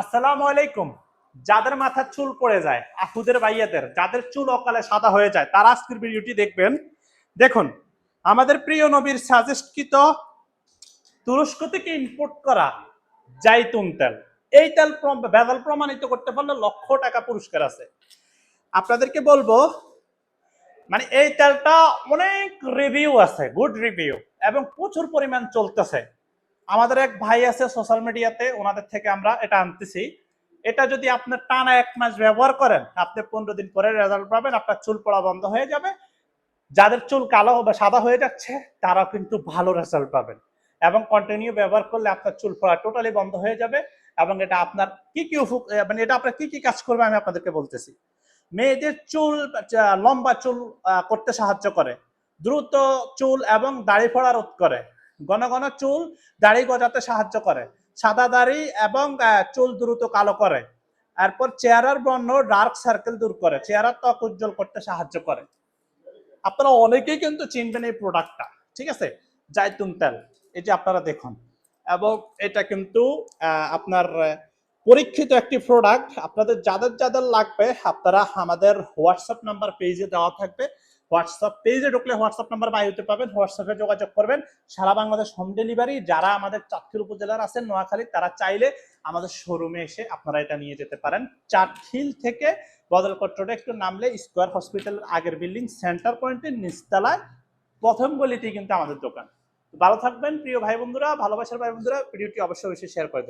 আসসালামু আলাইকুম। যাদের মাথার চুল পড়ে যায় আফুদের ভাইয়াদের, যাদের চুল অকালে সাদা হয়ে যায়, তারা আজকের ভিডিওটি দেখবেন। দেখুন, আমাদের প্রিয় নবীর সাজেস্টকৃত তুরস্ক থেকে ইম্পোর্ট করা জাইতুন তেল। এই তেল ভেজাল প্রমাণিত করতে পারলে লক্ষ টাকা পুরস্কার আছে। আপনাদেরকে বলব মানে এই তেলটা অনেক রিভিউ আছে গুড রিভিউ এবং প্রচুর পরিমাণ চলতেছে। আমাদের এক ভাই আছে সোশ্যাল মিডিয়াতে ওনাদের থেকে আমরা এটা আনতেছি। এটা যদি আপনার টানা এক মাস ব্যবহার করেন, আপনি পনেরো দিন পরে রেজাল্ট পাবেন, আপনার চুল পড়া বন্ধ হয়ে যাবে। যাদের চুল কালো বা সাদা হয়ে যাচ্ছে, তারাও কিন্তু ভালো রেজাল্ট পাবেন। এবং কন্টিনিউ ব্যবহার করলে আপনার চুল পড়া টোটালি বন্ধ হয়ে যাবে এবং এটা আপনার কি কি মানে এটা আপনার কি কি কাজ করবে আমি আপনাদেরকে বলতেছি। মেয়েদের চুল লম্বা চুল করতে সাহায্য করে। দ্রুত চুল এবং দাড়ি ফোড়া রোধ করে। ঘন ঘন চুল দাড়ি গজাতে সাহায্য করে, সাদা দাড়ি এবং চুল দ্রুত কালো করে। এরপর চেহারার বর্ণ ডার্ক সার্কেল দূর করে চেহারার ত্বক উজ্জ্বল করতে সাহায্য করে। আপনারা অনেকেই কিন্তু চিনবেন এই প্রোডাক্টটা ঠিক আছে? জাইতুন তেল যে আপনারা দেখুন। এবং এটা কিন্তু আপনার পরীক্ষিত একটি প্রোডাক্ট আপনাদের যাদের যাদের লাগবে, আপনারা আমাদের হোয়াটসঅ্যাপ নাম্বার পেজে দেওয়া থাকবে। হোয়াটসঅ্যাপ পেজে ঢুকলে হোয়াটসঅ্যাপ নাম্বার বায়ুতে পাবেন, হোয়াটসঅ্যাপে যোগাযোগ করবেন। সারা বাংলাদেশ হোম ডেলিভারি, যারা আমাদের চাটখিল উপজেলার আছেন, নোয়াখালী, তারা চাইলে আমাদের শোরুমে এসে আপনারা এটা নিয়ে যেতে পারেন। চাটখিল থেকে বদলকট রোডে একটু নামলে স্কোয়ার হসপিটালের আগের বিল্ডিং সেন্টার পয়েন্টের নিচতলায় প্রথম গলিতেই কিন্তু আমাদের দোকান। ভালো থাকবেন, প্রিয় ভাই বন্ধুরা ভালোবাসার ভাই বন্ধুরা ভিডিওটি অবশ্যই অবশ্যই শেয়ার করে